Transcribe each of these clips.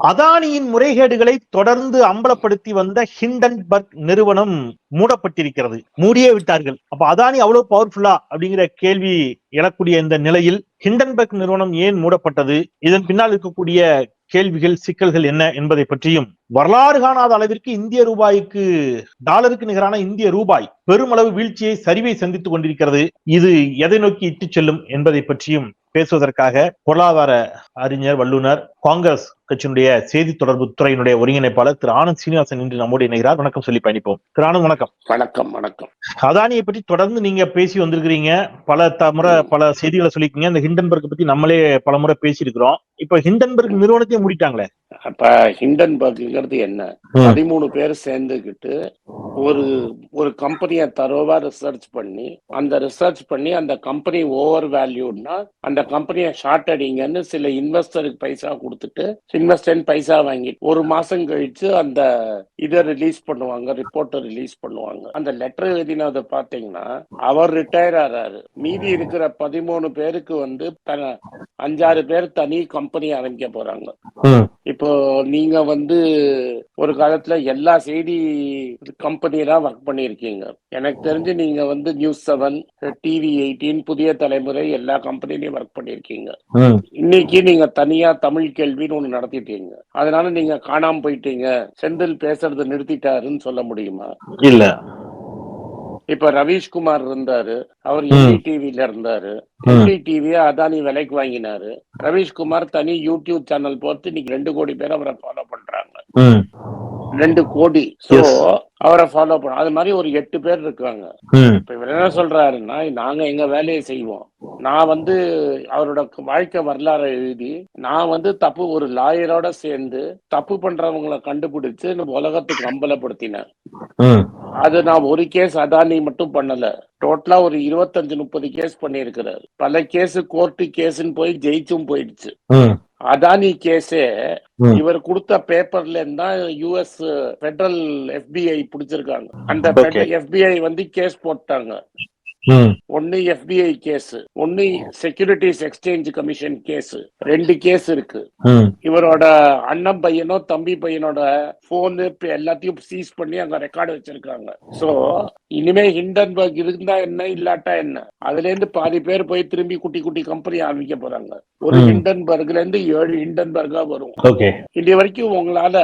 அதானியின் முறைகேடுகளை தொடர்ந்து அம்பலப்படுத்தி வந்த ஹிண்டன்பர்க் நிறுவனம் மூடப்பட்டிருக்கிறது. மூடியே விட்டார்கள். அப்ப அதானி அவ்வளவு பவர்ஃபுல்லா அப்படிங்கிற கேள்வி எழக்கூடிய இந்த நிலையில் ஹிண்டன்பர்க் நிறுவனம் ஏன் மூடப்பட்டது? இதன் பின்னால் இருக்கக்கூடிய கேள்விகள் சிக்கல்கள் என்ன என்பதை பற்றியும் வரலாறு காணாத அளவிற்கு இந்திய ரூபாய்க்கு டாலருக்கு நிகரான இந்திய ரூபாய் பெருமளவு வீழ்ச்சியை சரிவை சந்தித்துக் கொண்டிருக்கிறது. இது எதை நோக்கி இட்டுச் செல்லும் என்பதை பற்றியும் பேசுவதற்காக பொருளாதார அறிஞர் வல்லுநர் காங்கிரஸ் கட்சியினுடைய செய்தி தொடர்பு துறையினுடைய ஒருங்கிணைப்பாளர் திரு ஆனந்த் சீனிவாசன் இன்று நம்மோடு இணைகிறார். வணக்கம் சொல்லி பயணிப்போம். திரு ஆனந்த் வணக்கம். வணக்கம் வணக்கம். அதானியை பற்றி தொடர்ந்து நீங்க பேசி வந்திருக்கிறீங்க. பல முறை பல செய்திகளை சொல்லிருக்கீங்க இந்த ஹிண்டன்பர்க் பத்தி நம்மளே பல முறை பேசியிருக்கிறோம். இப்ப ஹிண்டன்பர்க் நிறுவனத்தையே மூடிட்டாங்களே. அப்ப ஹிண்டன்பர்க்ங்கிறது என்ன. பதிமூணு பேர் சேர்ந்துகிட்டு ஒரு ஒரு கம்பெனியை தரோவா ரிசர்ச் பண்ணி அந்த ரிசர்ச் பண்ணி அந்த கம்பெனி ஓவர் வேல்யூன்னா அந்த கம்பெனியை ஷார்ட் அடிங்கன்னு சில இன்வெஸ்டருக்கு பைசா கொடுத்துட்டு இன்வெஸ்டர் பைசா வாங்கி ஒரு மாசம் கழிச்சு அந்த இதை ரிலீஸ் பண்ணுவாங்க ரிப்போர்ட்டை ரிலீஸ் பண்ணுவாங்க. அந்த லெட்டர் எழுதினதை பாத்தீங்கன்னா அவர் ரிட்டையர் ஆறாரு. மீதி இருக்கிற பதிமூணு பேருக்கு வந்து அஞ்சாறு பேர் தனி கம்பெனி ஆரம்பிக்க போறாங்க. இப்போ நீங்க வந்து ஒரு காலத்துல எல்லா செய்தி கம்பெனிலாம் ஒர்க் பண்ணியிருக்கீங்க. எனக்கு தெரிஞ்சு நீங்க வந்து நியூஸ் செவன் டிவி எயிட்டீன் புதிய தலைமுறை எல்லா கம்பெனிலையும் ஒர்க் பண்ணியிருக்கீங்க. இன்னைக்கு நீங்க தனியா தமிழ் கேள்வின்னு ஒண்ணு நடத்திட்டீங்க. அதனால நீங்க காணாம போயிட்டீங்க. செந்தில் பேசுறது நிறுத்திட்டாருன்னு சொல்ல முடியுமா? இல்ல. இப்ப ரவீஷ்குமார் இருந்தாரு அவர். என்டி டிவில இருந்தாரு என்டி டிவிய அதானி விலைக்கு வாங்கினாரு. ரவீஷ்குமார் தனி யூடியூப் சேனல் போட்டு இன்னைக்கு ரெண்டு கோடி பேர் அவரை ஃபாலோ பண்றாங்க. ரெண்டு கோடி. சோ. அவரை ஃபாலோ பண்ண அது மாதிரி ஒரு எட்டு பேர் இருக்காங்க. இப்ப இவர் என்ன சொல்றாருன்னா நாங்க எங்க வேலையை செய்வோம். நான் வந்து அவரோட வாழ்க்கை வரலாறை எழுதி நான் வந்து தப்பு ஒரு லாயரோட சேர்ந்து தப்பு பண்றவங்களை கண்டுபிடிச்சு உலகத்துக்கு அம்பலப்படுத்தினேன். அது நான் ஒரு கேஸ் அதானி மட்டும் பண்ணல. டோட்டலா ஒரு இருபத்தஞ்சு முப்பது கேஸ் பண்ணியிருக்கிறாரு. பல கேஸ் கோர்ட்டு கேஸ்ன்னு போய் ஜெயிச்சும் போயிடுச்சு. அதானி கேஸே. இவர் கொடுத்த பேப்பர்ல இருந்தா யுஎஸ் பெடரல் எஃபிஐ பிடிச்சிருக்காங்க. அந்த Okay. எஃபிஐ வந்து கேஸ் போட்டாங்க. ஒன்னு எஃபிஐ கேஸ் ஒன்னு செக்யூரிட்டிஸ் எக்ஸ்சேஞ்ச் கமிஷன் கேஸ். ரெண்டு கேஸ் இருக்கு. இவரோட அண்ணன் பையனோ தம்பி பையனோட போனு எல்லாத்தையும் சீஸ் பண்ணி அங்க ரெக்கார்டு வச்சிருக்காங்க. சோ இனிமே ஹிண்டன்பர்க் இருந்தா என்ன இல்லாட்டா என்ன? அதுல இருந்து பாதி பேர் போய் திரும்பி குட்டி குட்டி கம்பெனி ஆரம்பிக்க போறாங்க. ஒரு. ஹிண்டன்பர்க்ல இருந்து ஏழு ஹிண்டன்பர்கா வரும். இன்னி வரைக்கும் உங்களால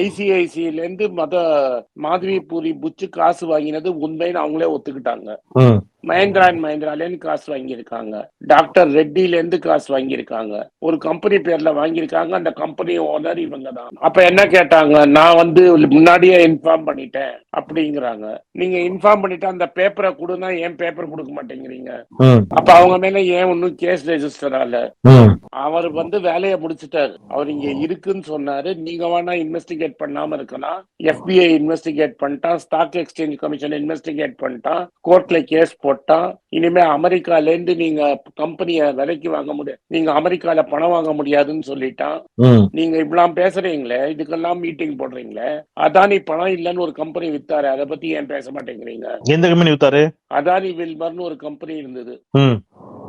ஐசிஐசில இருந்து மத மாதவி பூரி புச்சு காசு வாங்கினது உண்மைன்னு அவங்களே ஒத்துக்கிட்டாங்க. மஹேந்திரா அண்ட் மஹேந்திரால இருந்து காசு வாங்கியிருக்காங்க. டாக்டர் ரெட்டில இருந்து காசு வாங்கியிருக்காங்க. ஒரு கம்பெனி பேர்ல வாங்கியிருக்காங்க. அந்த கம்பெனி ஓனர் இவங்க தான். அப்ப என்ன கேட்டாங்க? நான் வந்து முன்னாடியே இன்ஃபார்ம் பண்ணிட்டேன் அப்படிங்கிறாங்க. நீங்க இன்ஃபார்ம் பண்ணிட்டு அந்த பேப்பரை கொடுனா ஏன் பேப்பர் கொடுக்க மாட்டேங்கிறீங்க? அப்ப அவங்க மேல ஏன் ஒன்னும் கேஸ் ரெஜிஸ்டர் ஆகல? அவர் வந்து வேலையை முடிச்சிட்டாரு. அவர் இங்க இருக்குன்னு சொன்னாரு. நீங்க வேணா இன்வெஸ்டிகேட் பண்ணாம இருக்கலாம். எஃபிஐ இன்வெஸ்டிகேட் பண்ணிட்டான். ஸ்டாக் எக்ஸ்சேஞ்ச் கமிஷன் இன்வெஸ்டிகேட் பண்ணிட்டான். கோர்ட்ல கேஸ் போட்டான் இனிமே அமெரிக்கால இருந்து நீங்க கம்பெனிய விலைக்கு வாங்க முடியாது நீங்க அமெரிக்கால பணம் வாங்க முடியாதுன்னு சொல்லிட்டான். நீங்க இப்படிலாம் பேசுறீங்களே இதுக்கெல்லாம் மீட்டிங் போடுறீங்களே அதானி பணம் இல்லைன்னு ஒரு கம்பெனி வித்தாரு அதை பத்தி ஏன் பேச மாட்டேங்கிறீங்க? எந்த கம்பெனி வித்தாரு? அதானி வில்மர்னு ஒரு கம்பெனி இருந்தது.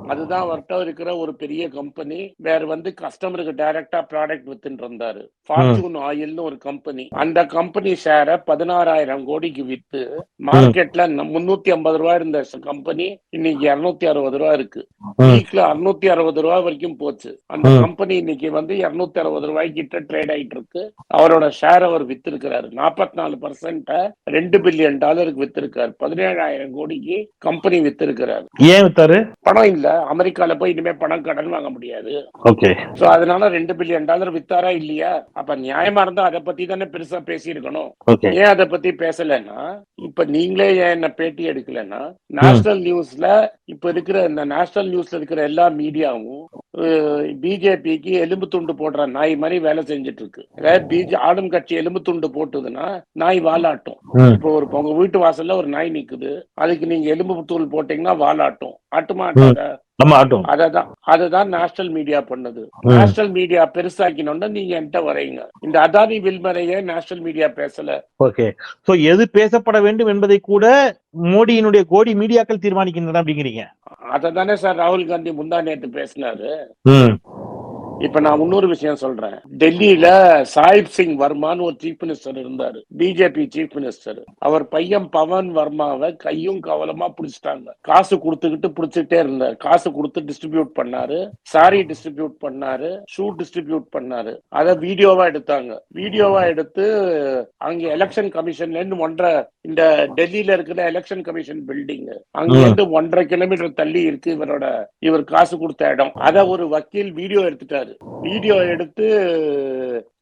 அதுதான் அவர்கிட்ட இருக்கிற ஒரு பெரிய கம்பெனி வேற வந்து கஸ்டமருக்கு டைரக்டா ப்ராடக்ட் வித்துட்டு இருந்தாரு. ஃபார்ச்சூன் ஆயில்னு ஒரு கம்பெனி அந்த கம்பெனி ஷேரை பதினாறாயிரம் கோடிக்கு வித்து மார்க்கெட்ல முன்னூத்தி ஐம்பது ரூபாய் இருந்த கம்பெனி இன்னைக்கு இருநூத்தி அறுபது ரூபாய் இருக்கு. வீக்ல அறுநூத்தி அறுபது ரூபாய் வரைக்கும் போச்சு. அந்த. கம்பெனி இன்னைக்கு வந்து இருநூத்தி அறுபது ரூபாய் கிட்ட ட்ரேட் ஆயிட்டு இருக்கு. அவரோட ஷேர் அவர் வித்திருக்கிறாரு. நாற்பத்தி நாலு பர்சன்ட ரெண்டு பில்லியன் டாலருக்கு வித்திருக்காரு. பதினேழாயிரம் கோடிக்கு கம்பெனி வித்திருக்கிறாரு. ஏன் வித்தாரு? பணம் இல்ல. அமெரிக்கால போய் இனிமே பணம் கடன் வாங்க முடியாது. ஓகே. சோ அதனால ரெண்டு பில்லியன் டாலர் வித்தாரா இல்லையா? அப்ப நியாயமா இருந்தா அதை பத்தி தானே பெருசா பேசியிருக்கணும். ஏன் அதை பத்தி பேசலைன்னா இப்ப நீங்களே ஏன் என்ன பேட்டி எடுக்கலைன்னா நேஷனல் நியூஸ்ல இப்ப இருக்கிற இந்த நேஷனல் நியூஸ்ல இருக்கிற எல்லா மீடியாவும் பிஜேபிக்கு எலும்பு துண்டு போடுற நாய் மாதிரி வேலை செஞ்சுட்டு இருக்கு அதாவது பிஜே ஆளும் கட்சி எலும்பு துண்டு போட்டுதுன்னா நாய் வாலாட்டும். இப்போ ஒரு உங்க வீட்டு வாசல்ல ஒரு நாய் நிக்குது. அதுக்கு நீங்க எலும்பு தூள் போட்டீங்கன்னா வாலாட்டும். ஆட்டுமா நம்ம ஆட்டும். அததான் அதுதான் நேஷனல் மீடியா பண்ணுது. நேஷனல் மீடியா பெருசாக்கினோம்னா நீங்க என்கிட்ட வரீங்க இந்த அதானி வில்மரையே நேஷனல் மீடியா பேசல. ஓகே சோ எது பேசப்பட வேண்டும் என்பதை கூட மோடியினுடைய கோடி மீடியாக்கள் தீர்மானிக்கின்றன அப்படிங்கிறீங்க. அததானே சார் ராகுல் காந்தி முந்தா நேத்து பேசினாரு. இப்ப நான் இன்னொரு விஷயம் சொல்றேன். டெல்லியில சாஹிப் சிங் வர்மான்னு ஒரு சீஃப் மினிஸ்டர் இருந்தாரு. பிஜேபி சீஃப் மினிஸ்டர் அவர் பையன் பவன் வர்மாவை கையும் கவலமா புடிச்சிட்டாங்க. காசு கொடுத்துக்கிட்டு புடிச்சுட்டே இருந்தார். காசு கொடுத்து டிஸ்ட்ரிபியூட் பண்ணாரு. சாரி டிஸ்ட்ரிபியூட் பண்ணாரு. ஷூ டிஸ்ட்ரிபியூட் பண்ணாரு. அத வீடியோவா எடுத்தாங்க. வீடியோவா எடுத்து அங்க எலெக்ஷன் கமிஷன்ல இருந்து ஒன்றரை இந்த டெல்லியில இருக்கிற எலெக்ஷன் கமிஷன் பில்டிங் அங்க இருந்து ஒன்றரை கிலோமீட்டர் தள்ளி இருக்கு இவரோட இவர் காசு கொடுத்த இடம். அத ஒரு வக்கீல் வீடியோ எடுத்துட்டாரு. வீடியோ எடுத்து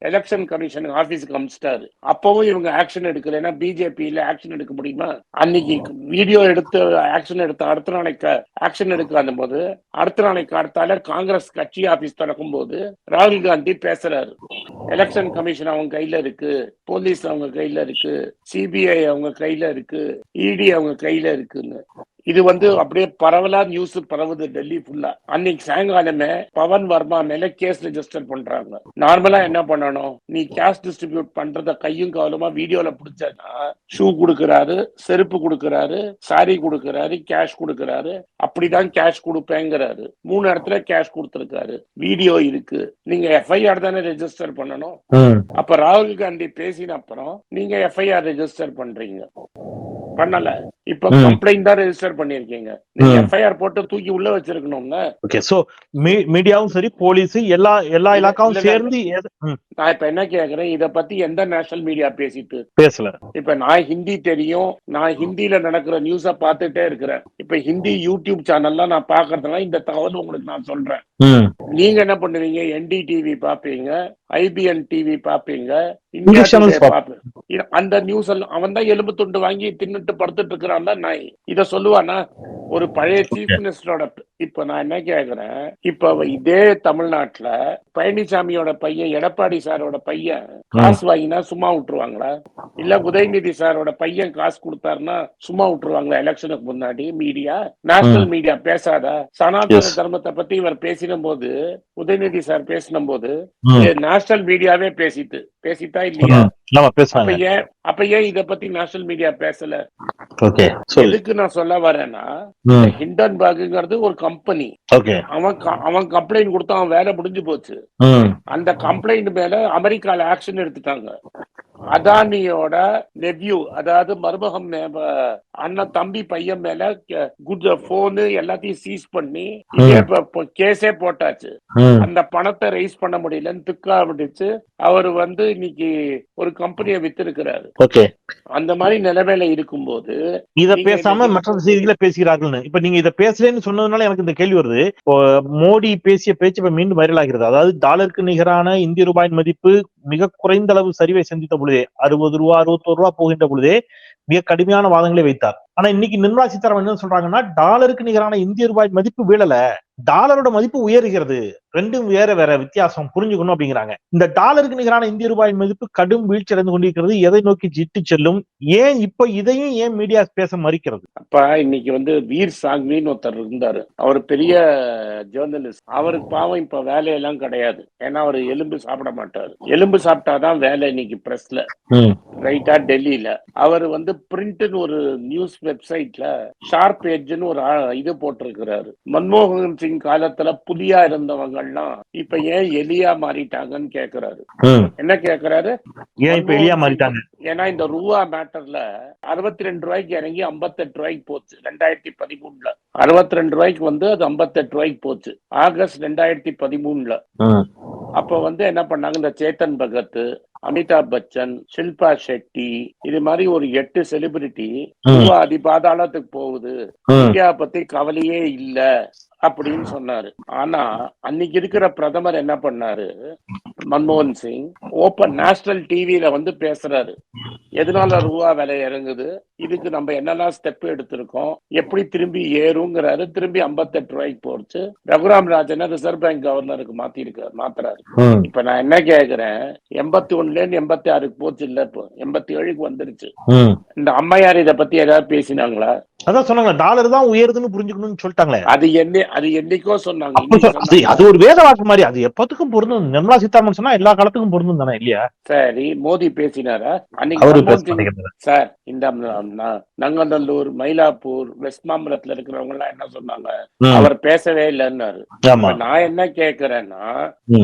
எலெக்ஷன் கமிஷன் ஆபீஸ்க்கு அமிச்சிட்டாரு. அப்பவும் இவங்க ஆக்ஷன் எடுக்கல ஏன்னா பிஜேபியில ஆக்ஷன் எடுக்க முடியுமா? அன்னைக்கு வீடியோ எடுத்து ஆக்ஷன் எடுத்த அடுத்த நாளைக்கு ஆக்ஷன் எடுக்காத போது அடுத்த நாளைக்கு அடுத்தால காங்கிரஸ் கட்சி ஆபீஸ் திறக்கும் போது ராகுல் காந்தி பேசுறாரு. எலெக்ஷன் கமிஷன் அவங்க கையில இருக்கு போலீஸ் அவங்க கையில இருக்கு சிபிஐ அவங்க கையில இருக்கு இடி அவங்க கையில இருக்குன்னு. இது வந்து அப்படியே பரவலா நியூஸ் பரவுது டெல்லி ஃபுல்லா அன்னைக்கு சாயங்காலமே பவன் வர்மா மேல கேஸ் ரெஜிஸ்டர் பண்றாங்க. நார்மலா என்ன பண்ணணும்? நீ கேஷ் டிஸ்ட்ரிபியூட் பண்றத கையும் கவலமா வீடியோல பிடிச்சா ஷூ கொடுக்கறாரு செருப்பு கொடுக்கறாரு சாரி கொடுக்கறாரு கேஷ் கொடுக்கறாரு. அப்படிதான் கேஷ் கொடுப்பேங்கிறாரு. மூணு இடத்துல கேஷ் கொடுத்திருக்காரு. வீடியோ இருக்கு. நீங்க எஃப்ஐஆர் தானே ரெஜிஸ்டர் பண்ணணும்? அப்ப ராகுல் காந்தி பேசின அப்புறம் நீங்க எஃப்ஐஆர் ரெஜிஸ்டர் பண்றீங்க. பண்ணல. இப்ப. கம்ப்ளைண்ட் தான் ரெஜிஸ்டர் பண்ணிருக்கீங்க. எஃப்ஐஆர் போட்டு தூக்கி உள்ள வச்சிருக்கணும்ல. ஓகே சோ மீடியாவும் சரி போலீஸ் எல்லா எல்லா இலாக்காவும் சேர்ந்து நான் இப்ப என்ன கேக்குறேன்? இத பத்தி எந்த நேஷனல் மீடியா பேசிட்டு? பேசல. இப்ப நான் ஹிந்தி தெரியும். நான் ஹிந்தில நடக்கிற நியூஸ பார்த்துட்டே இருக்கிறேன். இப்ப ஹிந்தி யூடியூப் சேனல்லாம் நான் பாக்குறதுனால இந்த தகவல் உங்களுக்கு நான் சொல்றேன். நீங்க என்ன பண்ணுவீங்க? என்டி டிவி பாப்பீங்க. ஐபிஎன் டிவி பாப்பீங்க. இந்தியா பாப்பீங்க. அந்த நியூஸ் எல்லாம் அவன் தான் எலும்பு துண்டு வாங்கி தின்னுட்டு படுத்துட்டு இருக்கிறான்ல நாய். இத சொல்லுவானா? ஒரு பழைய சீஃப் மினிஸ்டரோட இப்ப நான் என்ன கேக்குறேன்? இப்ப இதே தமிழ்நாட்டுல பழனிசாமியோட பையன் எடப்பாடி சாரோட பையன் காசு வாங்கினா சும்மா விட்டுருவாங்களா? இல்ல உதயநிதி சாரோட பையன் காசு கொடுத்தாருன்னா சும்மா விட்டுருவாங்களா எலெக்ஷனுக்கு முன்னாடி? மீடியா? நேஷனல் மீடியா பேசாதா? சனாதன. தர்மத்தை பத்தி இவர் பேசின போது உதயநிதி சார் பேசின போது நேஷனல் மீடியாவே பேசிட்டு பேசிட்டா இல்லையா? ம். ஆமா அப்ப பேசுறாங்க ஏன் அப்ப ஏன் இத பத்தி நேஷனல் மீடியா பேசல? ஓகே எதுக்கு நான் சொல்ல வரேன்னா ஹிண்டன்பர்க்ங்கிறது ஒரு கம்பெனி ஓகே அவன் அவன் கம்ப்ளைண்ட் கொடுத்தா அவன் வேலை முடிஞ்சு போச்சு. அந்த கம்ப்ளைண்ட் மேல அமெரிக்கால ஆக்ஷன் எடுத்துட்டாங்க. அதானியோட நெவ்யூ அதாவது மருமகம் அண்ணன் தம்பி பையன் மேல போனு எல்லாத்தையும் சீஸ் பண்ணி கேஸே போட்டாச்சு. அந்த பணத்தை ரைஸ் பண்ண முடியலன்னு திக்கா விடுச்சு அவர் வந்து இன்னைக்கு ஒரு கம்பெனியை வித்திருக்கிறாரு. ஓகே. அந்த மாதிரி நிலைமையில இருக்கும்போது இத பேசாம மற்ற செய்திகளை பேசுகிறார்கள்னு இப்ப நீங்க இத பேசலன்னு சொன்னதுனால எனக்கு இந்த கேள்வி வருது. மோடி பேசிய பேச்சு இப்ப மீண்டும் வைரல் ஆகிறது. அதாவது டாலருக்கு நிகரான இந்திய ரூபாயின் மதிப்பு மிக குறைந்த அளவு சரிவை சந்தித்த பொழுதே அறுபது ரூபா அறுபத்தோரு ரூபா போகின்ற பொழுதே மிக கடுமையான வாதங்களை வைத்தார். ஆனா இன்னைக்கு நிர்மலா சீதாராமன் என்ன சொல்றாங்கன்னா டாலருக்கு நிகரான இந்திய ரூபாய் மதிப்பு வீழல டாலரோட மதிப்பு உயர்கிறது ரெண்டும் வேற வேற வித்தியாசம் புரிஞ்சுக்கணும் அப்படிங்கிறாங்க. இந்த டாலருக்கு நிகரான இந்திய ரூபாய் மதிப்பு கடும் வீழ்ச்சி அடைந்து கொண்டிருக்கிறது எதை நோக்கி ஜிட்டு செல்லும் ஏன் இப்ப இதையும் ஏன் மீடியா பேச மறுக்கிறது? அப்ப இன்னைக்கு வந்து வீர் சாங்வின்னு ஒருத்தர் இருந்தாரு. அவர் பெரிய ஜேர்னலிஸ்ட் அவருக்கு பாவம் இப்ப வேலையெல்லாம் கிடையாது. ஏன்னா அவர் எலும்பு சாப்பிட மாட்டாரு. எலும்பு சாப்பிட்டாதான் வேலை இன்னைக்கு பிரஸ்ல ரைட்டா டெல்லியில. அவர் வந்து பிரிண்ட்னு ஒரு நியூஸ் வெப்சைட்ல ஷார்ப் எட்ஜ்னு ஒரு இது போட்டிருக்கிறாரு. மன்மோகன் சிங் காலத்துல புலியா இருந்தவங்கலாம் இப்ப ஏன் எலியா மாறிட்டாங்கன்னு கேக்குறாரு. என்ன கேக்குறாரு? ஏன் இப்ப எளியா மாறிட்டாங்க? ஏன்னா இந்த ரூபா மேட்டர்ல அறுபத்தி ரெண்டு ரூபாய்க்கு இறங்கி 58 ரூபாய்க்கு போச்சு ரெண்டாயிரத்தி பதிமூணுல. அறுபத்தி ரெண்டு ரூபாய்க்கு வந்து அது 58 ரூபாய்க்கு போச்சு. ஆகஸ்ட் ரெண்டாயிரத்தி பதிமூணுல. அப்ப வந்து என்ன பண்ணாங்க? இந்த சேத்தன் பகத் அமிதாப் பச்சன் ஷில்பா ஷெட்டி இது மாதிரி ஒரு எட்டு செலிபிரிட்டி ம், ரூபா அதிபாதாளத்துக்கு போகுது. இந்தியா பத்தி கவலையே இல்ல அப்படின்னு சொன்னாரு. ஆனா அன்னைக்கு இருக்கிற பிரதமர் என்ன பண்ணாரு? மன்மோகன் சிங் ஓப்பன் நேஷனல் டிவில வந்து பேசுறாரு. எதனால ரூபா விலை இறங்குது? இதுக்கு நம்ம என்னெல்லாம் ஸ்டெப் எடுத்திருக்கோம்? எப்படி திரும்பி ஏறுங்கிறாரு. திரும்பி 58 ரூபாய்க்கு போச்சு. ரகுராம் ராஜனை ரிசர்வ் பேங்க் கவர்னருக்கு மாத்தி இருக்காரு மாத்துறாரு. இப்ப நான் என்ன கேக்குறேன்? எண்பத்தி ஒண்ணுல இருந்து எண்பத்தி ஆறுக்கு போச்சு இல்ல இப்போ. எண்பத்தி ஏழுக்கு வந்துருச்சு. இந்த அம்மையார் இத பத்தி ஏதாவது பேசினாங்களா? அதான் சொன்னாங்க டாலர் தான் உயருதுன்னு புரிஞ்சுக்கணும்னு சொல்லிட்டாங்களே. அது என்ன அது என்னைக்கோ சொன்னாங்க. அது சொன்னாங்க. அது ஒரு வேத வாக்கு மாதிரி. அது எப்பத்துக்கும் பொருந்தும். நிர்மலா சீதாராமன் சொன்னா எல்லா காலத்துக்கும் பொருந்தும் தானே இல்லையா? சரி மோடி பேசினாரா? அன்னைக்கு சார் இந்த நங்கநல்லூர் மயிலாப்பூர் வெஸ்ட் மாம்பலத்துல இருக்கிறவங்க எல்லாம் என்ன சொன்னாங்க? அவர் பேசவே இல்லைன்னாரு. நான் என்ன கேக்குறேன்னா.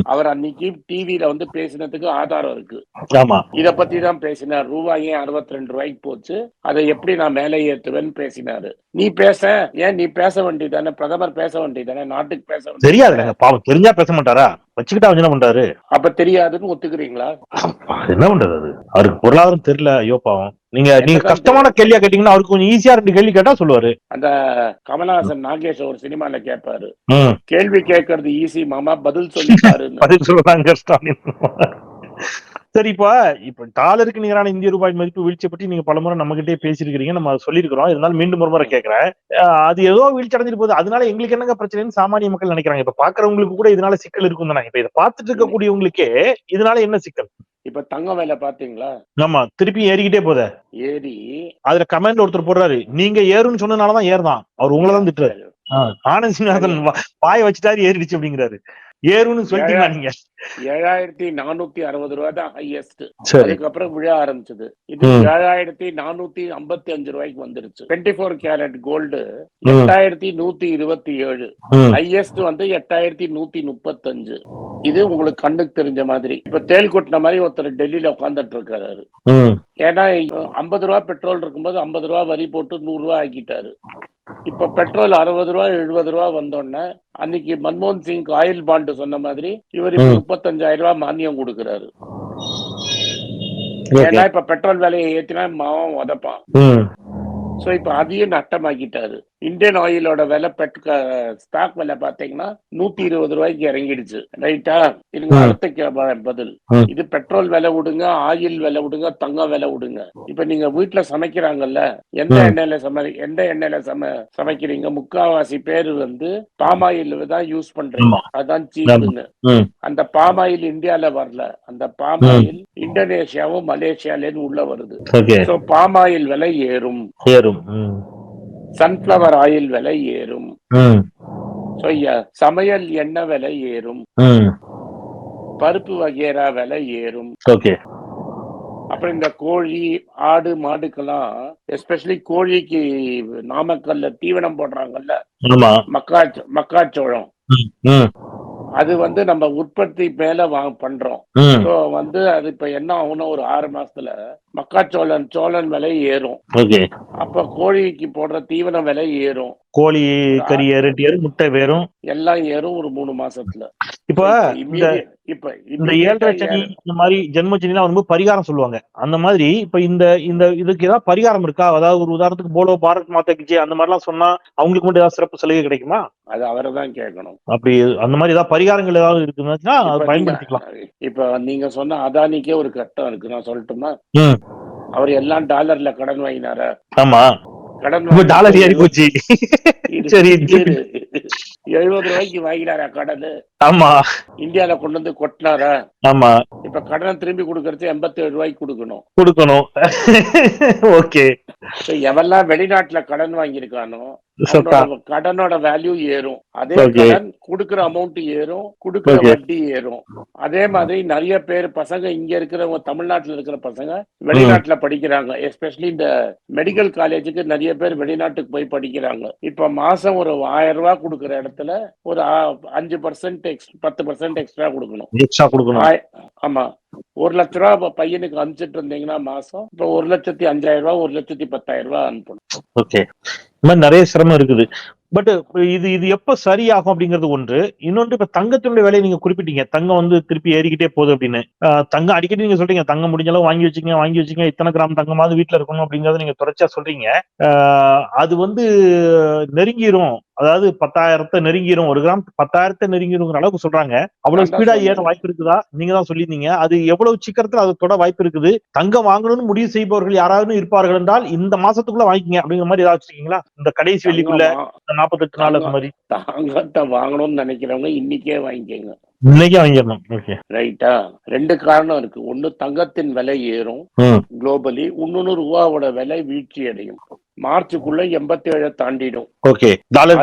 அவர் அன்னைக்கு டிவில வந்து பேசினதுக்கு ஆதாரம் இருக்கு. ஆமா. இத பத்தி தான் பேசினார். ரூபாய் ஏன் அறுபத்தி ரெண்டு ரூபாய்க்கு போச்சு? அதை எப்படி நான் மேலே ஏத்துவேன்னு பேசினாரு. நீ பேச. ஏன் நீ பேச வேண்டியதானே பிரதமர் பேச வேண்டியதானே நாட்டுக்கு பேச பாவம் தெரிஞ்சா பேச மாட்டாரா? வச்சுக்கிட்டா என்ன பண்றாரு? அப்ப தெரியாதுன்னு ஒத்துக்கிறீங்களா? என்ன பண்றது அது? அவருக்கு பொருளாதாரம் தெரியல ஐயோ பாவம். நீங்க நீங்க கஷ்டமான கேள்வியா கேட்டீங்கன்னா அவருக்கு கொஞ்சம் ஈஸியா ரெண்டு கேள்வி கேட்டா சொல்லுவாரு. அந்த கமலஹாசன் நாகேஷ் ஒரு சினிமால கேட்பாரு. கேள்வி கேட்கறது ஈஸி மாமா பதில் சொல்லிட்டாருன்னு பதில் சொல்லலாங்க ஸ்டாலின். சரி இப்ப இப்ப டாலருக்கு நிகரான இந்திய ரூபாய் மதிப்பு வீழ்ச்சியை பற்றி நீங்க பலமுறை நம்ம கிட்டே பேசியிருக்கிறீங்க நம்ம சொல்லியிருக்கிறோம். இருந்தாலும் மீண்டும் ஒரு முறை கேட்கிறேன் அது ஏதோ வீழ்ச்சி அடைஞ்சிட்டு போகுது. அதனால எங்களுக்கு என்னங்க பிரச்சனைன்னு சாமானிய மக்கள் நினைக்கிறாங்க. இப்ப பாக்குறவங்களுக்கு கூட இதனால சிக்கல் இருக்கும் தானே இப்ப இதை பார்த்துட்டு இருக்கக்கூடியவங்களுக்கே இதனால என்ன சிக்கல்? இப்ப தங்கம் வேலை பாத்தீங்களா ஆமா திருப்பி ஏறிக்கிட்டே போதே. ஏறி அதுல கமெண்ட் ஒருத்தர் போடுறாரு. நீங்க ஏறுன்னு சொன்னதுனாலதான் ஏறுதான். அவர் உங்களை தான் திட்டுறாரு ஆனந்த் சிங்நாதன் வாயை வச்சுட்டாரு ஏறிடுச்சு அப்படிங்கிறாரு. ஏறுன்னு சொல்லிட்டீங்களா நீங்க ஏழாயிரத்தி நானூத்தி அறுபது ரூபாய் தான் ஹையஸ்ட் அதுக்கப்புறம் விழ ஆரம்பிச்சது. இது. ஏழாயிரத்தி நானூத்தி ஐம்பத்தி அஞ்சு ரூபாய்க்கு வந்துருச்சு. Twenty four carat gold. எட்டாயிரத்தி நூத்தி இருபத்தி ஏழு. ஹையஸ்ட் வந்து எட்டாயிரத்தி நூத்தி முப்பத்தஞ்சு. இது உங்களுக்கு கண்ணுக்கு தெரிஞ்ச மாதிரி. இப்ப தேல் கொட்டின மாதிரி ஒருத்தர் டெல்லியில உட்கார்ந்துட்டு இருக்காரு. ஏன்னா ஐம்பது ரூபா பெட்ரோல் இருக்கும்போது ஐம்பது ரூபா வரி போட்டு நூறு ரூபா ஆக்கிட்டாரு. இப்ப பெட்ரோல் அறுபது ரூபா எழுபது ரூபா வந்தோடனே அன்னைக்கு மன்மோகன் சிங் ஆயில் பாண்டு சொன்ன மாதிரி இவர். முப்பத்தஞ்சாயிரம் ரூபாய் மானியம் கொடுக்கறாரு. ஏன்னா இப்ப பெட்ரோல் விலையை ஏத்தினா மாவன் உதப்பான் சோ இப்ப அதையும் நட்டமாக்கிட்டாரு இந்தியன் ஆயிலோட விலை பெட் ஸ்டாக் விலை பாத்தீங்கன்னா நூத்தி இருபது ரூபாய்க்கு இறங்கிடுச்சு. ரைட்டா இதுங்க ம். அடுத்த பதில். இது பெட்ரோல் விலை விடுங்க ஆயில் விலை விடுங்க தங்கம் விலை விடுங்க. இப்ப நீங்க வீட்டுல சமைக்கிறாங்கல்ல எந்த. எண்ணெயில சமை எந்த எண்ணெயில சம சமைக்கிறீங்க? முக்காவாசி பேர் வந்து பாமாயில் தான் யூஸ் பண்றீங்க. அதான் சீப்புன்னு. அந்த பாமாயில் இந்தியால வரல. அந்த பாமாயில் இந்தோனேஷியாவும் மலேசியாலேன்னு உள்ள வருது. சோ பாமாயில் விலை ஏறும். ஏறும். சன்ஃபிளவர் ஆயில் விலை ஏறும். சமையல் எண்ணெய் விலை ஏறும். பருப்பு வகைரா விலை ஏறும். அப்புறம் இந்த கோழி ஆடு மாடுக்கெல்லாம் எஸ்பெஷலி கோழிக்கு நாமக்கல்ல தீவனம் போடுறாங்கல்ல மக்கா மக்காச்சோளம். அது வந்து நம்ம உற்பத்தி மேல வாங்க பண்றோம். ஸோ வந்து அது இப்ப என்ன ஆகும்னா ஒரு ஆறு மாசத்துல மக்காச்சோளன் சோளன் விலை ஏறும். அப்ப கோழிக்கு போடுற தீவன விலை ஏறும். கோழி கறி ஏறிட்டு ஏறும் முட்டை வேறும். எல்லாம் ஏறும் ஒரு மூணு மாசத்துல. இப்ப இந்த இப்ப இந்த ஏழரை சனி. இந்த மாதிரி ஜென்ம சனிலாம் வரும்போது பரிகாரம் சொல்லுவாங்க. அந்த மாதிரி இப்ப இந்த இந்த இதுக்கு ஏதாவது பரிகாரம் இருக்கா? அதாவது ஒரு உதாரணத்துக்கு போலோ பாரத் மாதா கிஜே அந்த மாதிரிலாம் சொன்னா அவங்களுக்கு மட்டும் ஏதாவது சிறப்பு சலுகை கிடைக்குமா? அது அவரை தான் கேட்கணும். அப்படி அந்த மாதிரி ஏதாவது பரிகாரங்கள் ஏதாவது இருக்குன்னா அதை பயன்படுத்திக்கலாம். இப்ப நீங்க சொன்ன அதானிக்கே ஒரு கட்டம் இருக்கு. நான் சொல்லட்டுமா. அவர் எல்லாம் டாலர்ல கடன் வாங்கினாரா? ஆமா. கடன் டாலர் ஏறி போச்சு சரி. எழுபது ரூபாய்க்கு வாங்கினாரா கடன் ஆமா. இந்தியால கொண்டு வந்து கொட்டினாரா. ஆமா. இப்ப கடனை திரும்பி கொடுக்கறது எண்பத்தி ஏழு ரூபாய்க்கு கொடுக்கணும். கொடுக்கணும். ஓகே. எவெல்லாம் வெளிநாட்டுல கடன் வாங்கியிருக்கானோ கடனோட வேல்யூ ஏறும். அதே. கடன் கொடுக்கிற அமௌண்ட் ஏறும் கொடுக்கிற. வட்டி ஏறும். அதே மாதிரி நிறைய பேர் பசங்க இங்க இருக்கிறவங்க தமிழ்நாட்டுல இருக்கிற பசங்க வெளிநாட்டுல படிக்கிறாங்க. எஸ்பெஷலி இந்த மெடிக்கல் காலேஜுக்கு நிறைய பேர் வெளிநாட்டுக்கு போய் படிக்கிறாங்க. இப்ப மாசம் ஒரு ஆயிரம் ரூபாய் கொடுக்கிற இடத்துல ஒரு அஞ்சு பர்சன்ட் பத்து பர்சன்ட் எக்ஸ்ட்ரா கொடுக்கணும். எக்ஸ்ட்ரா கொடுக்கணும். ஆமா. ஒரு லட்ச ரூபா இப்ப பையனுக்கு அனுப்பிச்சிட்டு இருந்தீங்கன்னா மாசம் இப்ப ஒரு லட்சத்தி அஞ்சாயிரம் ரூபாய் ஒரு லட்சத்தி பத்தாயிரம் ரூபாய் அனுப்பணும். ஓகே இந்த மாதிரி நிறைய சிரமம் இருக்குது. பட் இது இது எப்ப சரியாகும் அப்படிங்கிறது ஒன்று. இன்னொன்று இப்ப தங்கத்தினுடைய விலையை நீங்க குறிப்பிட்டீங்க. தங்கம் வந்து திருப்பி ஏறிக்கிட்டே போகுது அப்படின்னு. தங்கம் அடிக்கடி நீங்க சொல்றீங்க. தங்கம் முடிஞ்ச அளவு வாங்கி வச்சுங்க வாங்கி வச்சுங்க இத்தனை கிராம் தங்கமாவது வீட்டுல இருக்கணும் அப்படிங்கறத நீங்க தொடர்ச்சியா சொல்றீங்க. அது வந்து நெருங்கிரும். அதாவது பத்தாயிரத்தை நெருங்கிரும். ஒரு கிராம் பத்தாயிரத்தை நெருங்கிருங்கிற அளவுக்கு சொல்றாங்க. அவ்வளவு ஸ்பீடா ஏற. வாய்ப்பு இருக்குதா? நீங்க தான் சொல்லியிருந்தீங்க. அது எவ்வளவு சீக்கிரத்துல அது தொட வாய்ப்பு இருக்குது? தங்கம் வாங்கணும்னு முடிவு செய்பவர்கள் யாராவது இருப்பார்கள் என்றால் இந்த மாசத்துக்குள்ள வாங்கிக்கங்க அப்படிங்கிற மாதிரி ஏதாவது வச்சிருக்கீங்களா? இந்த கடைசி வெள்ளிக்குள்ள நாற்பத்தெட்டு நாள் அந்த மாதிரி தங்கத்தை வாங்கணும்னு நினைக்கிறவங்க இன்னைக்கே வாங்கிக்கோங்க. இன்னைக்கே வாங்கிடணும். ஓகே ரைட்டா ரெண்டு காரணம் இருக்கு. ஒண்ணு தங்கத்தின் விலை ஏறும். குளோபலி இன்னொன்னு ரூபாவோட விலை வீழ்ச்சி அடையும் மார்ச்சுக்குள்ள எண்பத்தி ஏழு தாண்டிடும். ஓகே. டாலர்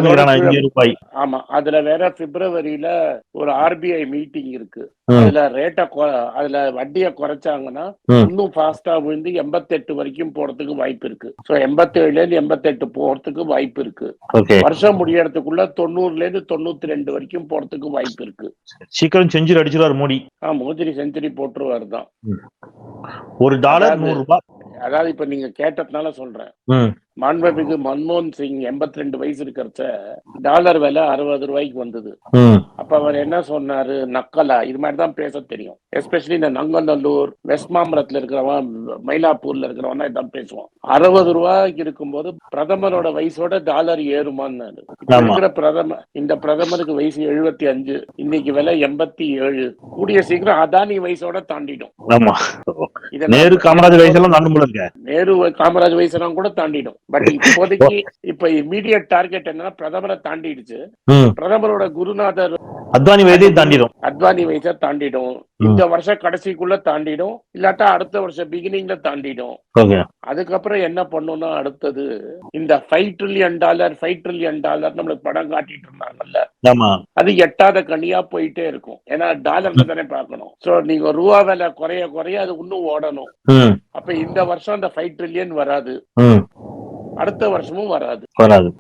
ஆமா. அதுல வேற பிப்ரவரியில ஒரு ஆர்பிஐ மீட்டிங் இருக்கு. அதுல ரேட்டை அதுல வட்டியை குறைச்சாங்கன்னா. இன்னும் ஃபாஸ்டா விழுந்து எண்பத்தெட்டு வரைக்கும் போறதுக்கு வாய்ப்பு இருக்கு. சோ எண்பத்தேழுல இருந்து எண்பத்தெட்டு போறதுக்கு வாய்ப்பு இருக்கு. வருஷம் முடியறதுக்குள்ள தொண்ணூறுல இருந்து தொண்ணூத்தி ரெண்டு வரைக்கும் போறதுக்கு வாய்ப்பு இருக்கு. சீக்கிரம் செஞ்சுரி அடிச்சிருவார் மோடி. ஆ மோதிரி செஞ்சுரி போட்டுருவாரு தான். ஒரு டாலர் நூறு ரூபாய் அதாவது இப்ப நீங்க கேட்டதுனால சொல்றேன். மாண்புமிகு மன்மோகன் சிங் எண்பத்தி ரெண்டு வயசு இருக்கிறச்ச டாலர் விலை அறுபது ரூபாய்க்கு வந்தது. அப்ப அவர் என்ன சொன்னாரு? நக்கலா? இது மாதிரி தான் பேச தெரியும். எஸ்பெஷலி இந்த நங்கநல்லூர் வெஸ்ட் மாம்பலத்துல இருக்கிறவன் மயிலாப்பூர்ல இருக்கிறவன் இதான் பேசுவான். அறுபது ரூபாய்க்கு இருக்கும்போது பிரதமரோட வயசோட டாலர் ஆமா. இருக்கிற பிரதமர் இந்த பிரதமருக்கு வயசு எழுபத்தி அஞ்சு இன்னைக்கு விலை எண்பத்தி ஏழு. கூடிய சீக்கிரம் அதானி வயசோட தாண்டிடும். நேரு நான் காமராஜர் வயசெல்லாம் நேரு காமராஜ் வயசுலாம் கூட தாண்டிடும். பட் இப்போதைக்கு இப்ப இமீடியட் டார்கெட் என்னன்னா பிரதமரை தாண்டிடுச்சு. பிரதமரோட குருநாதர் அத்வானி வயதை தாண்டிடும். அத்வானி வயசை தாண்டிடும். இந்த வருஷம் கடைசிக்குள்ள தாண்டிடும். இல்லாட்டா அடுத்த வருஷம் பிகினிங்ல தாண்டிடும். அதுக்கப்புறம் என்ன பண்ணணும்னா அடுத்தது இந்த five trillion dollar five trillion dollar நம்மளுக்கு படம் காட்டிட்டு இருந்தாங்கல்ல. அது எட்டாத கனியா போயிட்டே இருக்கும். ஏன்னா டாலர்ல தானே பார்க்கணும். சோ நீங்க ரூபா விலை குறைய குறைய அது இன்னும் ஓடணும். அப்ப இந்த வருஷம் அந்த ஃபைவ் ட்ரில்லியன் வராது. அடுத்த வருஷமும் வராது. வராது.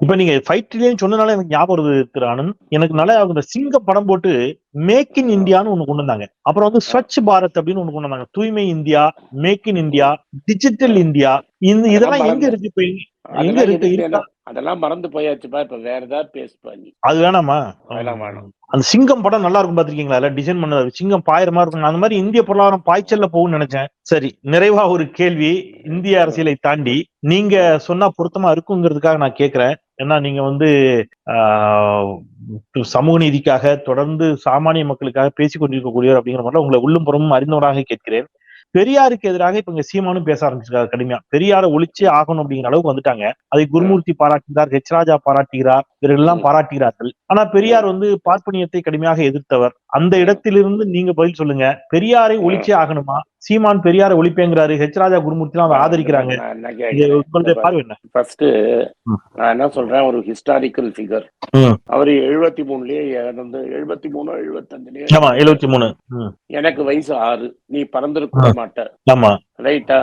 இப்ப நீங்க ஃபைவ் ட்ரில்லியன் சொன்னனால எனக்கு ஞாபகம் வருது திரு ஆனந்த். எனக்கு நல்லா அந்த சிங்க படம் போட்டு மேக் இன் இந்தியான்னு ஒண்ணு கொண்டு வந்தாங்க. அப்புறம் வந்து ஸ்வச் பாரத் அப்படின்னு ஒண்ணு கொண்டு வந்தாங்க. தூய்மை India make in India digital India இந்த இதெல்லாம் எங்க இருக்கு இப்ப? எங்க- இருக்கு? அதெல்லாம் மறந்து போயாச்சுப்பா இப்ப வேற ஏதாவது பேசுப்பா நீ. அது வேணாமா அதெல்லாம் வேணாம். அந்த சிங்கம் படம் நல்லா இருக்கும் பாத்திருக்கீங்களா? இல்ல டிசைன் பண்ணது சிங்கம் பாயிற மாதிரி இருக்கும். அந்த மாதிரி இந்திய பொருளாதாரம் பாய்ச்சல்ல போகும்னு நினைச்சேன். சரி நிறைவா ஒரு கேள்வி. இந்திய அரசியலை தாண்டி நீங்க சொன்னா பொருத்தமா இருக்குங்கிறதுக்காக நான் கேக்குறேன். ஏன்னா நீங்க வந்து சமூக நீதிக்காக தொடர்ந்து சாமானிய மக்களுக்காக பேசிக் கொண்டிருக்கக்கூடியவர் அப்படிங்கிற மாதிரி உங்களை உள்ளும் புறமும் அறிந்தவராக கேட்கிறேன். பெரியாருக்கு எதிராக இப்ப இங்க சீமானும் பேச ஆரம்பிச்சிருக்காரு கடுமையா. பெரியாரை ஒழிச்சே ஆகணும் அப்படிங்கிற அளவுக்கு வந்துட்டாங்க. அதை குருமூர்த்தி பாராட்டுகிறார் ஹெச் ராஜா பாராட்டுகிறார் இவர்கள் எல்லாம் பாராட்டுகிறார்கள். ஆனா பெரியார் வந்து பார்ப்பனியத்தை கடுமையாக எதிர்த்தவர். அந்த இடத்திலிருந்து நீங்க பதில் சொல்லுங்க. பெரியாரை ஒழிச்சே ஆகணுமா? சீமான் பெரியாரை ஒழிப்பேங்கிறாரு. ஹெச் ராஜா குருமூர்த்தி அதை ஆதரிக்கிறாங்க. ஃபர்ஸ்ட். நான் என்ன சொல்றேன்? ஒரு ஹிஸ்டாரிக்கல் ஃபிகர். அவரு எழுபத்தி மூணுலயே இறந்து எழுபத்தி மூணு எழுபத்தஞ்சுலயே ஆமா எழுபத்தி மூணு எனக்கு வயசு ஆறு. நீ பறந்திருக்க மாட்ட. ஆமா. ரைட்டா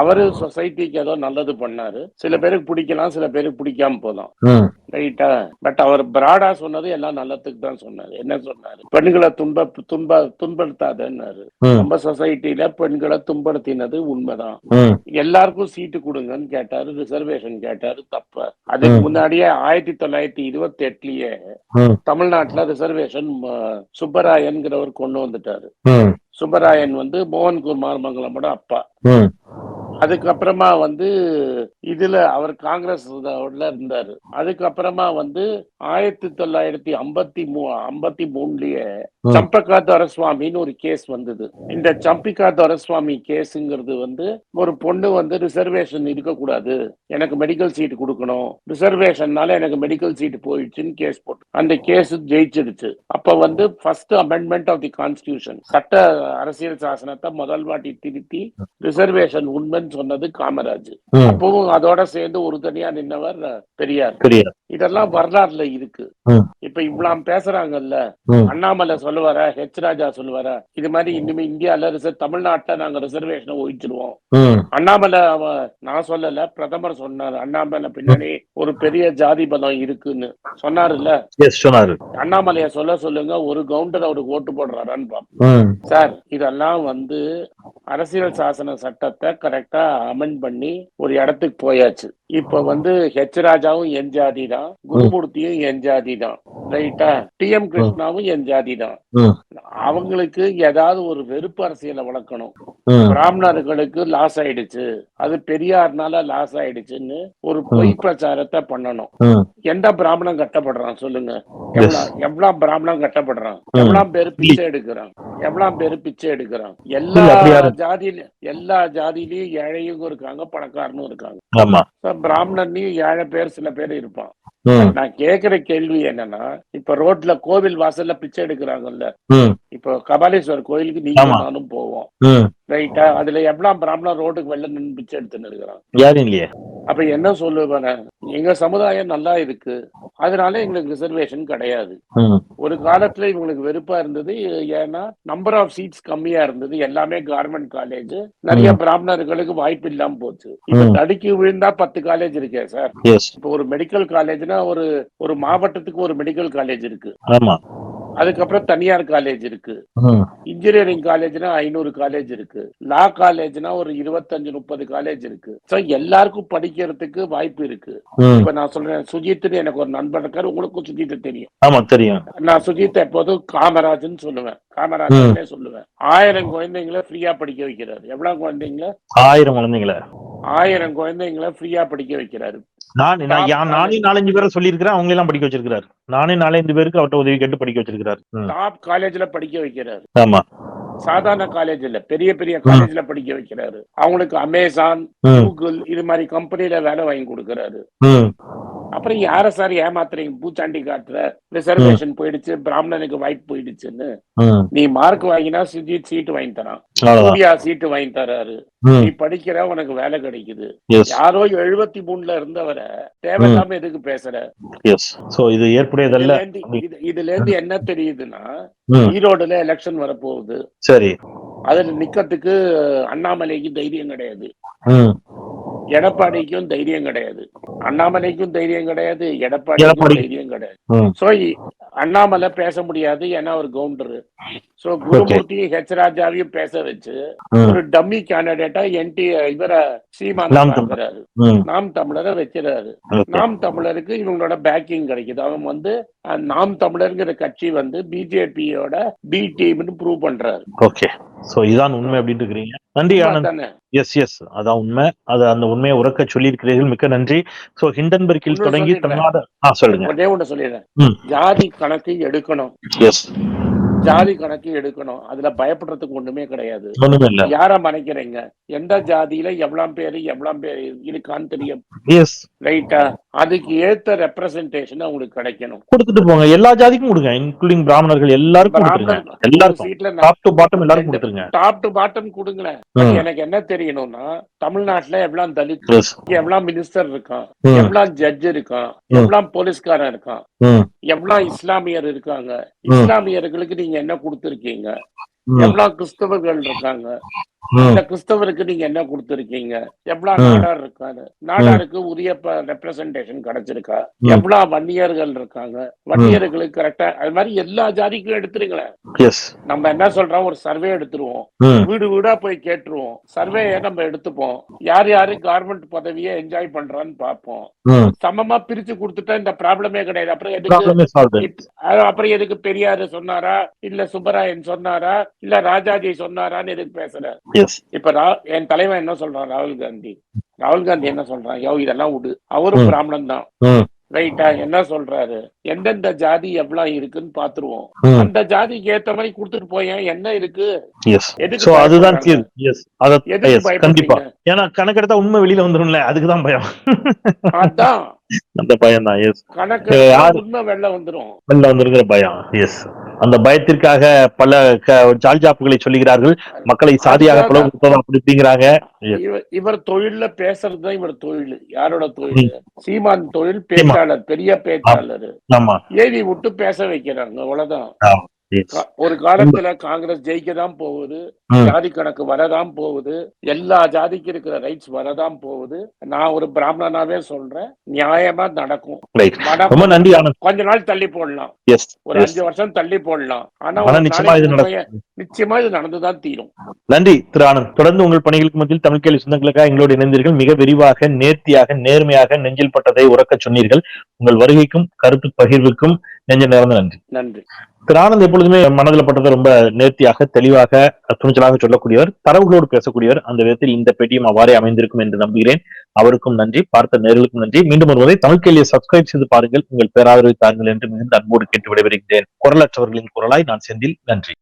அவரு சொசைட்டிக்கு ஏதோ நல்லது பண்ணாரு. சில பேருக்கு பிடிக்கலாம் சில பேருக்கு பிடிக்காம போலாம் ம், ரைட்டா பட் அவர் பிராடா சொன்னது எல்லாம் நல்லதுக்கு தான் சொன்னாரு. என்ன சொன்னாரு? பெண்களை துன்ப துன்ப துன்படுத்தாதன்னாரு. நம்ம சொசைட்டில பெண்களை துன்படுத்தினது உண்மைதான். எல்லாருக்கும் சீட்டு கொடுங்கன்னு கேட்டாரு ரிசர்வேஷன் கேட்டாரு தப்பு. அதுக்கு. முன்னாடியே ஆயிரத்தி தொள்ளாயிரத்தி இருபத்தி எட்டுலயே தமிழ்நாட்டுல ரிசர்வேஷன் சுப்பராயன்கிறவர் கொண்டு வந்துட்டாரு. சுப்பராயன் வந்து மோகன் குமார் மங்கலமோட அப்பா. அதுக்கப்புறமா வந்து இதுல அவர் காங்கிரஸ் இருந்தாரு. அதுக்கப்புறமா வந்து ஆயிரத்தி தொள்ளாயிரத்தி ஐம்பத்தி மூ ஐம்பத்தி மூணுலயே ம். சம்பக்கா துரசுவாமின்னு ஒரு கேஸ் வந்தது. இந்த சம்பிகா துரசுவாமி கேஸுங்கிறது வந்து ஒரு பொண்ணு வந்து ரிசர்வேஷன் இருக்கக்கூடாது. எனக்கு மெடிக்கல் சீட் கொடுக்கணும். ரிசர்வேஷன்னால எனக்கு மெடிக்கல் சீட் போயிடுச்சுன்னு கேஸ் போட்டு அந்த கேஸ் ஜெயிச்சிடுச்சு. அப்ப வந்து first amendment of the constitution சட்ட அரசியல் சாசனத்தை முதல் வாட்டி திருத்தி ரிசர்வேஷன் உண்மைன்னு சொன்னது காமராஜ். அப்பவும் அதோட சேர்ந்து ஒரு தனியா நின்னவர் பெரியார். இதெல்லாம் வரலாறுல இருக்கு. இப்ப இவ்வளவு பேசுறாங்கல்ல. அண்ணாமலை சொல்லுவாரா ஹெச் ராஜா சொல்லுவாரா? இது மாதிரி இனிமே இந்தியால தமிழ்நாட்டுல நாங்க ரிசர்வேஷனை ஒழிச்சிருவோம். அண்ணாமலை அவ- நான் சொல்லல பிரதமர் சொன்னாரு. அண்ணாமலை பின்னாடி ஒரு பெரிய ஜாதி பலம் இருக்குன்னு. சொன்னாருல்ல? அண்ணாமலைய சொல்ல சொல்லுங்க ஒரு கவுண்டர் அவருக்கு ஓட்டு போடுறாரான்னு சார் இதெல்லாம் வந்து அரசியல் சாசன சட்டத்தை கரெக்டா அமெண்ட் பண்ணி ஒரு இடத்துக்கு போயாச்சு. இப்ப வந்து ஹெச் ராஜாவும் என் ஜாதி தான் குருமூர்த்தியும் என் ஜாதி தான் ரைட்டா டி எம் கிருஷ்ணாவும் என் ஜாதி தான் அவங்களுக்கு ஏதாவது ஒரு வெறுப்பு அரசியலை வளர்க்கணும். பிராமணர்களுக்கு லாஸ் ஆயிடுச்சு. அது பெரியார்னால லாஸ் ஆயிடுச்சுன்னு ஒரு பொய் பிரச்சாரத்தை பண்ணணும். எந்த பிராமணன் கட்டப்படுறான் சொல்லுங்க. எவ்வளவு எவ்வளவு பிராமணன் கட்டப்படுறான்? எவ்வளவு பேரு பிச்சை எடுக்கிறான்? எவ்வளவு பேரு பிச்சை எடுக்கிறான் எல்லா ஜாதியில எல்லா ஜாதியிலயும் ஏழையும் இருக்காங்க பணக்காரனும் இருக்காங்க. பிராமணன்லயும் ஏழை பேர் சில பேர் இருப்பான் நான் கேக்குற கேள்வி என்னன்னா இப்ப ரோட்ல கோவில் வாசல்ல பிச்சை எடுக்கிறாங்கல்ல இப்போ கபாலீஸ்வரர் கோயிலுக்கு நீங்க. நானும் போவோம். ரைட்டா அதுல எவ்வளவு பிராமணன் ரோட்டுக்கு வெளில நின்று பிச்சை எடுத்துன்னு இருக்கிறான். யாரும் இல்லையே? அப்ப என்ன சொல்லுவேன் எங்க சமுதாயம் நல்லா இருக்கு. அதனால எங்களுக்கு ரிசர்வேஷன் கிடையாது. ஒரு காலத்துல இவங்களுக்கு வெறுப்பா இருந்தது. ஏன்னா நம்பர் ஆஃப் சீட்ஸ் கம்மியா இருந்தது. எல்லாமே கவர்மெண்ட் காலேஜ் நிறைய பிராமணர்களுக்கு வாய்ப்பு இல்லாம போச்சு. இப்ப. தடுக்கி விழுந்தா பத்து காலேஜ் இருக்கே சார் இப்போ ஒரு மெடிக்கல் காலேஜ்னா ஒரு ஒரு மாவட்டத்துக்கு ஒரு மெடிக்கல் காலேஜ் இருக்கு. அதுக்கப்புறம் தனியார் காலேஜ் இருக்கு. இன்ஜினியரிங் காலேஜ்னா ஐநூறு காலேஜ் இருக்கு. லா காலேஜ்னா ஒரு இருபத்தஞ்சு முப்பது காலேஜ் இருக்கு. சோ எல்லாருக்கும் படிக்கிறதுக்கு வாய்ப்பு இருக்கு. இப்ப நான் சொல்றேன் சுஜித்னு எனக்கு ஒரு நண்பர் இருக்காரு. உங்களுக்கும் சுஜித் தெரியும். ஆமா தெரியும். நான் சுஜித் எப்போதும் காமராஜ்னு சொல்லுவேன். காமராஜர்னே சொல்லுவேன். ஆயிரம் குழந்தைங்களை ஃப்ரீயா படிக்க வைக்கிறாரு. எவ்வளவு குழந்தைங்கள ஆயிரம் குழந்தைங்கள. ஆயிரம் குழந்தைங்களை ஃப்ரீயா படிக்க வைக்கிறாரு. நான் நான் நானே நாலஞ்சு பேரை சொல்லியிருக்கிறேன். அவங்க எல்லாம் படிக்க வச்சிருக்கிறாரு. நானே நாலஞ்சு பேருக்கு அவர்ட்ட உதவி கேட்டு படிக்க வச்சிருக்கிறாரு. டாப் காலேஜ்ல படிக்க வைக்கிறாரு. ஆமா. சாதாரண காலேஜ் இல்ல பெரிய பெரிய காலேஜ்ல படிக்க வைக்கிறாரு. அவங்களுக்கு அமேசான் கூகுள் இது மாதிரி கம்பெனில வேலை வாங்கி கொடுக்கறாரு. அப்புறம் யார சார் ஏமாத்துறீங்க? பூச்சாண்டி காட்டுற. ரிசர்வேஷன் போயிடுச்சு. பிராமணனுக்கு வாய்ப்பு போயிடுச்சுன்னு. நீ மார்க் வாங்கினா சுஜித் சீட்டு வாங்கி தரான். சூர்யா சீட்டு வாங்கி தராரு. நீ படிக்கிற உனக்கு வேலை கிடைக்குது. யாரோ எழுபத்தி மூணுல இருந்தவரை தேவையில்லாம எதுக்கு பேசுற? இது ஏற்புடையதல்ல. இதுல இருந்து இது- இதுல இருந்து என்ன தெரியுதுன்னா ஈரோடுல எலெக்ஷன் வரப்போகுது. சரி. அதுல நிக்கிறதுக்கு அண்ணாமலைக்கு தைரியம் கிடையாது. எடப்பாடிக்கும் தைரியம் கிடையாது. அண்ணாமலைக்கும் தைரியம் கிடையாது எடப்பாடிக்கும் எடப்பாடி. தைரியம் கிடையாது. சோ அண்ணாமலை பேச முடியாது ஏன்னா அவர் கவுண்டரு. சோ குருமூர்த்தியும் ஹெச் ராஜாவையும் பேச வச்சு ஒரு டம்மி கேண்டிடேட்டா என்டி இவர சீமான நாம் தமிழர். வைக்கிறாரு. நாம் தமிழருக்கு இவங்களோட பேக்கிங் கிடைக்குது. அவன் வந்து நாம் தமிழர்ங்கிற கட்சி வந்து பிஜேபியோட பி டீம்னு ப்ரூவ் பண்றாரு. ஓகே சோ இதான் உண்மை அப்படின்னு இருக்கிறீங்க. நன்றி ஆனந்த். எஸ் எஸ் அதான் உண்மை. அது அந்த உண்மையை உறக்க சொல்லியிருக்கிறீர்கள். மிக்க நன்றி. சோ ஹிண்டன்பர்க்கில் இன்னொரு தொடங்கி. தமிழ்நாடு ஆ சொல்லுங்க. சொல்லிடுறேன். ஜாதி கணக்கு எடுக்கணும். எஸ் ஜாதி கணக்கு எடுக்கணும். அதுல பயப்படுறதுக்கு ஒண்ணுமே கிடையாது. யார மறைக்கிறீங்க எந்த ஜாதியில எவ்வளவு பேரு எவ்வளவு பேர் இருக்கான்னு தெரியும். ரைட்டா அதுக்கு ஏத்த ரெப்ரசன்டேஷன் அவங்களுக்கு கிடைக்கணும். கொடுத்துட்டு போங்க. எல்லா ஜாதிக்கும் கொடுங்க. இன்க்ளூடிங் பிராமணர்கள் எல்லாருக்கும் எல்லாருக்கும். சீட்ல டாப் டு பாட்டம் எல்லாருக்கும் கொடுத்துருங்க. டாப் டு பாட்டம் கொடுங்களேன். எனக்கு என்ன தெரியணும்னா தமிழ்நாட்டுல எவ்வளவு தலித் எவ்வளவு மினிஸ்டர் இருக்கான். எவ்வளவு ஜட்ஜ் இருக்கான். எவ்வளவு போலீஸ்காரன் இருக்கான். எவ்வளவு இஸ்லாமியர் இருக்காங்க. இஸ்லாமியர்களுக்கு நீங்க என்ன கொடுத்திருக்கீங்க? எவ்வளவு கிறிஸ்தவர்கள் இருக்காங்க? இந்த கிறிஸ்தவருக்கு நீங்க என்ன கொடுத்திருக்கீங்க? எவ்வளவு. நாடார் இருக்காரு? நாடாருக்கு உரிய ரெப்ரசன்டேஷன் கிடைச்சிருக்கா. எவ்வளவு வன்னியர்கள் இருக்காங்க? வன்னியர்களுக்கு கரெக்டா அது மாதிரி எல்லா ஜாதிக்கும் எடுத்துருங்களேன். நம்ம என்ன சொல்றோம்? ஒரு சர்வே எடுத்துருவோம். வீடு வீடா போய் கேட்டுருவோம். சர்வேயை நம்ம எடுத்துப்போம். யார் யாரு கவர்மெண்ட் பதவியை என்ஜாய் பண்றான்னு பார்ப்போம். ம் சமமா பிரிச்சு கொடுத்துட்டா இந்த ப்ராப்ளமே கிடையாது. அப்புறம் எதுக்கு அப்புறம் எதுக்கு பெரியாரு சொன்னாரா? இல்ல சுப்பராயன் சொன்னாரா? இல்ல ராஜாஜி சொன்னாரான்னு எதுக்கு பேசுற இப்ப ரா- என் தலைவன் என்ன சொல்றான்? ராகுல் காந்தி. ராகுல் காந்தி என்ன சொல்றான்? யோ இதெல்லாம் விடு. அவரும். பிராமணன் தான். ரைட்டா என்ன சொல்றாரு? எந்தெந்த ஜாதி எவ்வளவு இருக்குன்னு பாத்துருவோம். அந்த ஜாதிக்கு ஏத்த மாதிரி கொடுத்துட்டு போயேன் என்ன இருக்கு? எஸ் எதுக்கு சோ அதுதான் எதுக்கு கண்டிப்பா. ஏன்னா கணக்கெடுத்தா உண்மை வெளியில வந்துரும்ல. அதுக்குதான் பயம். அதான். அந்த பயம் தான். எஸ் கணக்கு உண்மை வெள்ள வந்துரும். வெளில வந்திருக்கிற பயம்? எஸ் அந்த பயத்திற்காக பல ஜால்ஜாப்புகளை சொல்லுகிறார்கள். மக்களை சாதியாக அதுக்காக- பிளவுபடுத்துவதா அப்படி இப்படிங்கிறாங்க Yes. இவர் தொழில்ல பேசுறதுதான் இவர் தொழில். யாரோட தொழில்? சீமான் தொழில் பேச்சாளர் பெரிய பேச்சாளர். ஏவி விட்டு பேச வைக்கிறாங்க அவ்வளவுதான். ஒரு காலத்துல காங்கிரஸ் ஜெயிக்க தான் போகுது. ஜாதி கணக்கு வரதான் போகுது எல்லா ஜாதிக்கு இருக்கிற ரைட்ஸ் வரதான் போகுது. நான் ஒரு பிராமணனாவே சொல்றேன் நியாயமா நடக்கும். கொஞ்ச நாள் தள்ளி போடலாம். ஒரு அஞ்சு வருஷம் தள்ளி போடலாம். ஆனா நிச்சயமா இது நிச்சயமா இது நடந்துதான் தீரும். நன்றி திரு ஆனந்த். தொடர்ந்து உங்கள் பணிகளுக்கு மத்தியில் தமிழ் கேள்வி சொந்தங்களுக்காக எங்களோடு இணைந்தீர்கள். மிக விரிவாக நேர்த்தியாக நேர்மையாக நெஞ்சில் பட்டதை உறக்க சொன்னீர்கள். உங்கள் வருகைக்கும் கருத்து பகிர்வுக்கும் நெஞ்ச நேர்ந்த நன்றி. நன்றி. திரு எப்பொழுதுமே மனதில் பட்டதை ரொம்ப நேர்த்தியாக தெளிவாக துணிச்சலாக சொல்லக்கூடியவர் தரவுகளோடு பேசக்கூடியவர். அந்த விதத்தில் இந்த பேட்டியும் அவ்வாறே அமைந்திருக்கும் என்று நம்புகிறேன். அவருக்கும் நன்றி. பார்த்த நேர்களுக்கும் நன்றி. மீண்டும் ஒருவரை தமிழ் கேள்வியை சப்ஸ்கிரைப் செய்து பாருங்கள். உங்கள் பேராதரவை தாருங்கள் என்று மிகுந்த அன்போடு கேட்டு விடைபெறுகிறேன். குரலற்றவர்களின் குரலாய் நான் செந்தில். நன்றி.